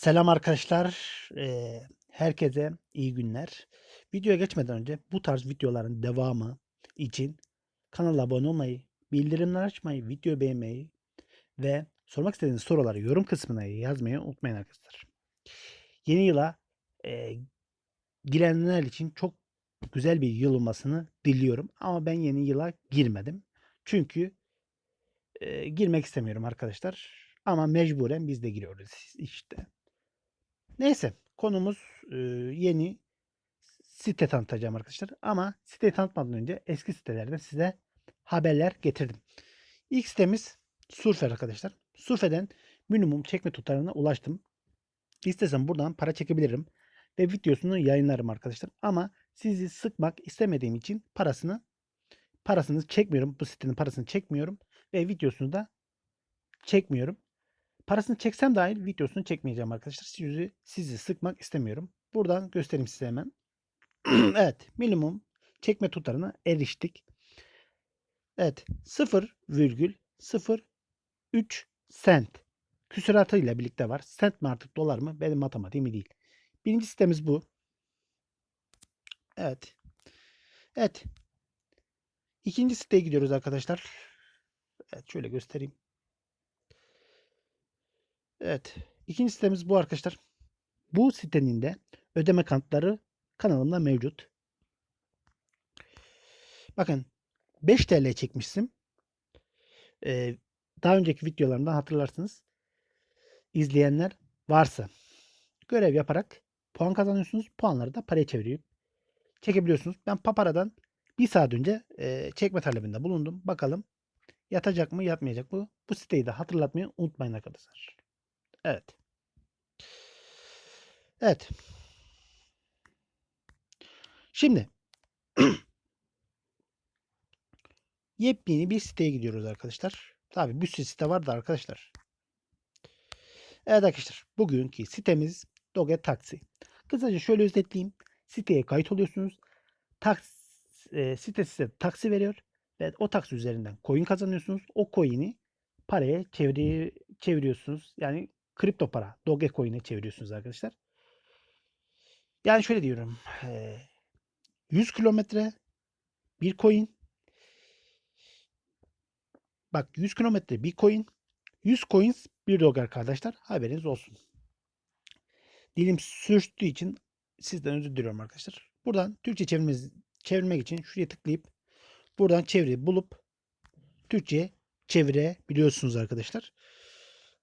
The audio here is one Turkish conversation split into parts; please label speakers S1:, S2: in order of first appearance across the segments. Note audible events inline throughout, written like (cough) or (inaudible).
S1: Selam arkadaşlar. Herkese iyi günler. Videoya geçmeden önce bu tarz videoların devamı için kanala abone olmayı, bildirimleri açmayı, video beğenmeyi ve sormak istediğiniz soruları yorum kısmına yazmayı unutmayın arkadaşlar. Yeni yıla eee, girenler için çok güzel bir yıl olmasını diliyorum. Ama ben yeni yıla girmedim. Çünkü eee, girmek istemiyorum arkadaşlar. Ama mecburen biz de giriyoruz işte. Neyse konumuz e, yeni site tanıtacağım arkadaşlar. Ama site tanıtmadan önce eski sitelerden size haberler getirdim. İlk sitemiz Surfer arkadaşlar. Surfer'den minimum çekme tutarına ulaştım. İstesem buradan para çekebilirim ve videosunu yayınlarım arkadaşlar. Ama sizi sıkmak istemediğim için parasını parasını çekmiyorum. Bu sitenin parasını çekmiyorum ve videosunu da çekmiyorum. Parasını çeksem dahil videosunu çekmeyeceğim arkadaşlar. Sizi, sizi sıkmak istemiyorum. Buradan göstereyim size hemen. (clears throat) evet. Minimum çekme tutarına eriştik. Evet. 0,03 sent küsuratıyla birlikte var. Sent mi artık dolar mı? Benim matematiğim değil. Birinci sitemiz bu. Evet. Evet. İkinci siteye gidiyoruz arkadaşlar. Evet şöyle göstereyim. Evet. İkinci sitemiz bu arkadaşlar. Bu sitenin de ödeme kanıtları kanalımda mevcut. Bakın 5 TL çekmişsim. Ee, daha önceki videolarımdan hatırlarsınız. İzleyenler varsa görev yaparak puan kazanıyorsunuz. Puanları da paraya çevirip çekebiliyorsunuz. Ben Papara'dan bir saat önce e, çekme talebinde bulundum. Bakalım yatacak mı yatmayacak mı? Bu siteyi de hatırlatmayı unutmayın arkadaşlar. Evet. Evet. Şimdi (clears throat) yepyeni bir siteye gidiyoruz arkadaşlar. Tabii bir sürü site vardı arkadaşlar. Evet arkadaşlar. Bugünkü sitemiz Doge Taksi. Kısaca şöyle özetleyeyim. Siteye kayıt oluyorsunuz. Taks, e, site size taksi veriyor. Ve o taksi üzerinden coin kazanıyorsunuz. O coin'i paraya çeviri, çeviriyorsunuz. Yani kripto para. Dogecoin'e çeviriyorsunuz arkadaşlar. Yani şöyle diyorum. 100 kilometre bir coin. Bak 100 kilometre bir coin. 100 coins bir doge arkadaşlar. Haberiniz olsun. Dilim sürçtüğü için sizden özür diliyorum arkadaşlar. Buradan Türkçe çevirmemiz, çevirmek için şuraya tıklayıp buradan çeviri bulup Türkçe çevirebiliyorsunuz arkadaşlar.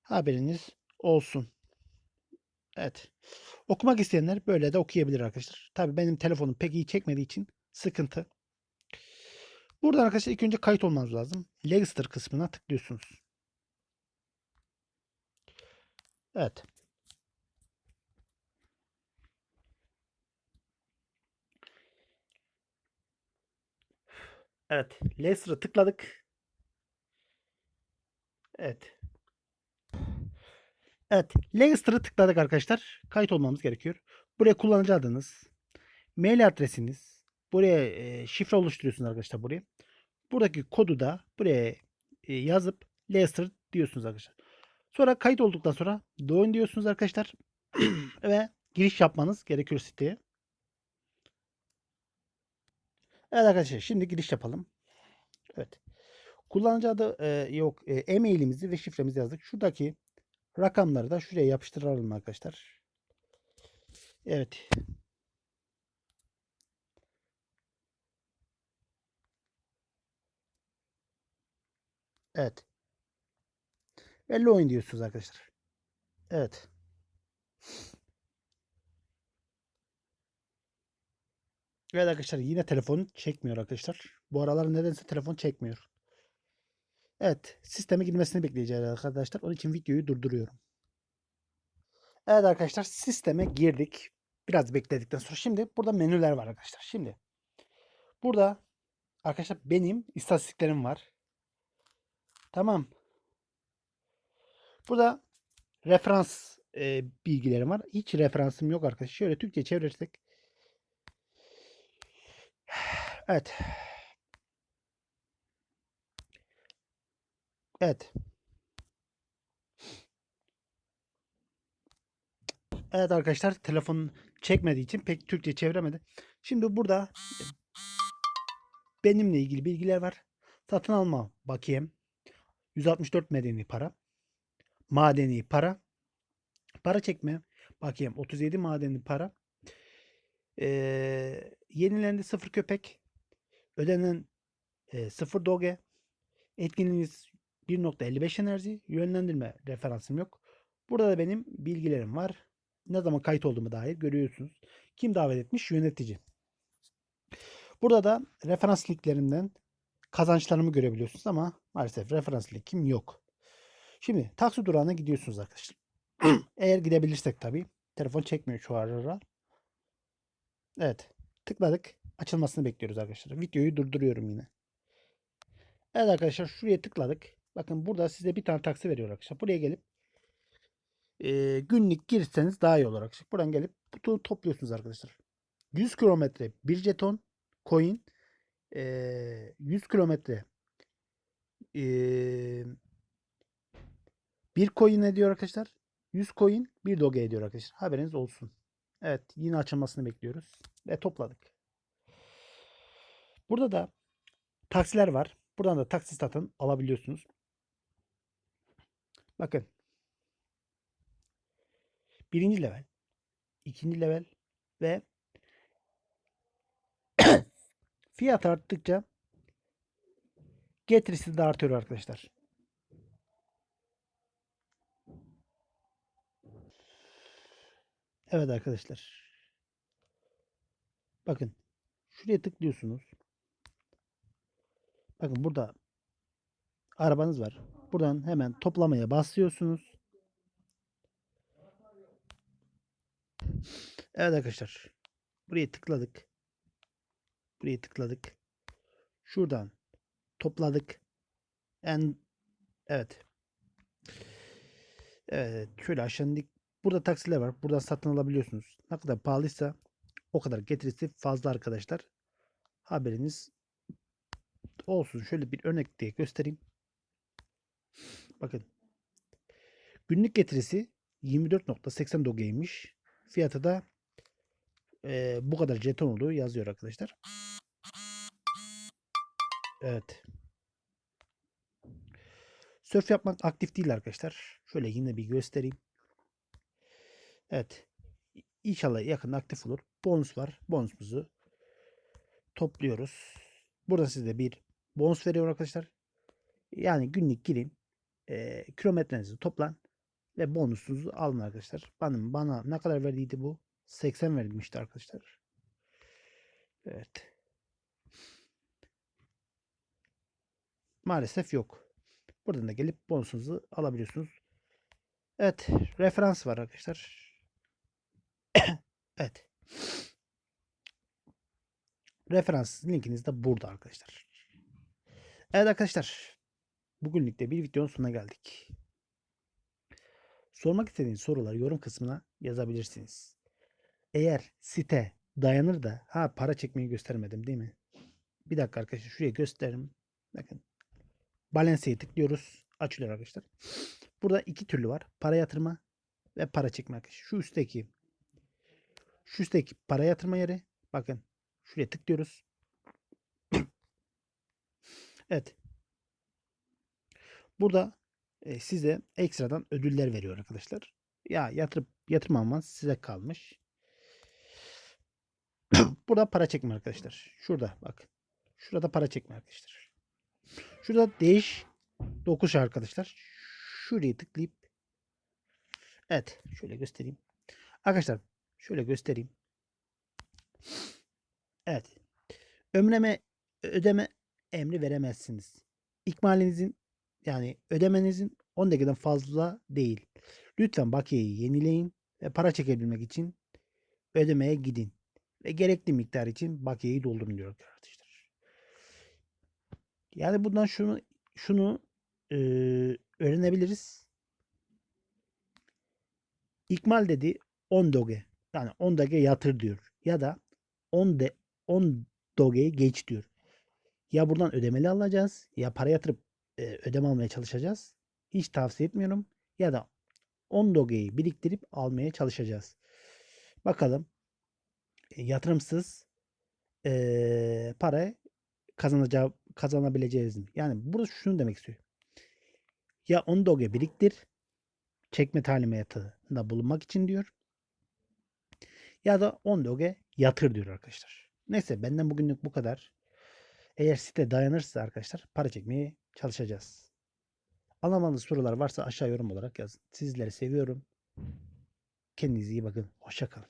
S1: Haberiniz olsun. Evet. Okumak isteyenler böyle de okuyabilir arkadaşlar. Tabi benim telefonum pek iyi çekmediği için sıkıntı. Burada arkadaşlar ilk önce kayıt olmanız lazım. Register kısmına tıklıyorsunuz. Evet. Evet. Register'a tıkladık. Evet. Evet. Register'ı tıkladık arkadaşlar. Kayıt olmamız gerekiyor. Buraya kullanıcı adınız, mail adresiniz, buraya e, şifre oluşturuyorsunuz arkadaşlar buraya. Buradaki kodu da buraya e, yazıp Register diyorsunuz arkadaşlar. Sonra kayıt olduktan sonra join diyorsunuz arkadaşlar. (clears throat) Ve giriş yapmanız gerekiyor siteye. Evet arkadaşlar şimdi giriş yapalım. Evet. Kullanıcı adı e, yok. E-mailimizi ve şifremizi yazdık. Şuradaki rakamları da şuraya yapıştıralım arkadaşlar. Evet. Evet. Ve login diyorsunuz arkadaşlar. Evet. Evet arkadaşlar yine telefon çekmiyor arkadaşlar. Bu aralar nedense telefon çekmiyor. Evet. Sisteme girmesini bekleyeceğiz arkadaşlar. Onun için videoyu durduruyorum. Evet arkadaşlar sisteme girdik. Biraz bekledikten sonra şimdi burada menüler var arkadaşlar. Şimdi burada arkadaşlar benim istatistiklerim var. Tamam. Burada referans e, bilgilerim var. Hiç referansım yok arkadaşlar. Şöyle Türkçe çevirirsek. (sighs) Evet. Evet. Evet arkadaşlar telefon çekmediği için pek Türkçe çeviremedi. Şimdi burada benimle ilgili bilgiler var. Satın alma bakiyem 164 medeni para. Madeni para. Para çekme bakiyem 37 madeni para. Ee, yenilendi sıfır köpek. Ödenen e, sıfır doge. Etkinliğiniz 1.55 enerji. Yönlendirme referansım yok. Burada da benim bilgilerim var. Ne zaman kayıt olduğumu dair görüyorsunuz. Kim davet etmiş? Yönetici. Burada da referans linklerinden kazançlarımı görebiliyorsunuz ama maalesef referans linkim yok. Şimdi taksi durağına gidiyorsunuz arkadaşlar. (clears throat) Eğer gidebilirsek tabii. Telefon çekmiyor şu ara. Evet. Tıkladık. Açılmasını bekliyoruz arkadaşlar. Videoyu durduruyorum yine. Evet arkadaşlar şuraya tıkladık. Bakın burada size bir tane taksi veriyor arkadaşlar. Buraya gelip e, günlük girseniz daha iyi olur arkadaşlar. Buradan gelip butonu topluyorsunuz arkadaşlar. 100 kilometre bir jeton coin e, 100 kilometre bir coin ediyor arkadaşlar. 100 coin bir doge ediyor arkadaşlar. Haberiniz olsun. Evet yine açılmasını bekliyoruz. Ve topladık. Burada da taksiler var. Buradan da taksi satın alabiliyorsunuz. Bakın. Birinci level. ikinci level ve (coughs) fiyat arttıkça getirisi de artıyor arkadaşlar. Evet arkadaşlar. Bakın. Şuraya tıklıyorsunuz. Bakın burada arabanız var. Buradan hemen toplamaya basıyorsunuz. Evet arkadaşlar. Buraya tıkladık. Buraya tıkladık. Şuradan topladık. En evet. Evet, şöyle aşağı. Burada taksiler var. Buradan satın alabiliyorsunuz. Ne kadar pahalıysa o kadar getirisi fazla arkadaşlar. Haberiniz olsun. Şöyle bir örnek diye göstereyim. Bakın. Günlük getirisi 24.80 dogeymiş. Fiyatı da e, bu kadar jeton olduğu yazıyor arkadaşlar. Evet. Surf yapmak aktif değil arkadaşlar. Şöyle yine bir göstereyim. Evet. İnşallah yakında aktif olur. Bonus var. Bonusumuzu topluyoruz. Burada size bir bonus veriyor arkadaşlar. Yani günlük girin. E, kilometrenizi toplan ve bonusunuzu alın arkadaşlar. Bana, bana ne kadar verdiydi bu? 80 verilmişti arkadaşlar. Evet. Maalesef yok. Buradan da gelip bonusunuzu alabiliyorsunuz. Evet. Referans var arkadaşlar. (coughs) evet. Referans linkiniz de burada arkadaşlar. Evet arkadaşlar. Bugünlük de bir videonun sonuna geldik. Sormak istediğiniz soruları yorum kısmına yazabilirsiniz. Eğer site dayanır da ha para çekmeyi göstermedim değil mi? Bir dakika arkadaşlar şuraya gösterim. Bakın. Balance'ye tıklıyoruz. Açılıyor arkadaşlar. Burada iki türlü var. Para yatırma ve para çekme arkadaşlar. Şu üstteki şu üstteki para yatırma yeri. Bakın. Şuraya tıklıyoruz. (clears throat) evet. Burada e, size ekstradan ödüller veriyor arkadaşlar. Ya yatırıp yatırmamanız size kalmış. (clears throat) Burada para çekme arkadaşlar. Şurada bak. Şurada para çekme arkadaşlar. Şurada değiş dokuş arkadaşlar. Şurayı tıklayıp Evet. Şöyle göstereyim. Arkadaşlar şöyle göstereyim. Evet. Ömreme ödeme emri veremezsiniz. İkmalinizin yani ödemenizin 10 dakikadan fazla değil. Lütfen bakiyeyi yenileyin ve para çekebilmek için ödemeye gidin. Ve gerekli miktar için bakiyeyi doldurun diyor arkadaşlar. Yani bundan şunu şunu e, öğrenebiliriz. İkmal dedi 10 doge. Yani 10 doge yatır diyor. Ya da 10 de 10 doge'yi geç diyor. Ya buradan ödemeli alacağız ya para yatırıp ödeme almaya çalışacağız. Hiç tavsiye etmiyorum. Ya da 10 dogeyi biriktirip almaya çalışacağız. Bakalım e, yatırımsız e, para kazanacağı kazanabileceğiz mi? Yani burada şunu demek istiyor. Ya 10 doge biriktir çekme talimatında bulunmak için diyor. Ya da 10 doge yatır diyor arkadaşlar. Neyse benden bugünlük bu kadar. Eğer site dayanırsa arkadaşlar para çekmeye çalışacağız. Anlamadığınız sorular varsa aşağı yorum olarak yazın. Sizleri seviyorum. Kendinize iyi bakın. Hoşça kalın.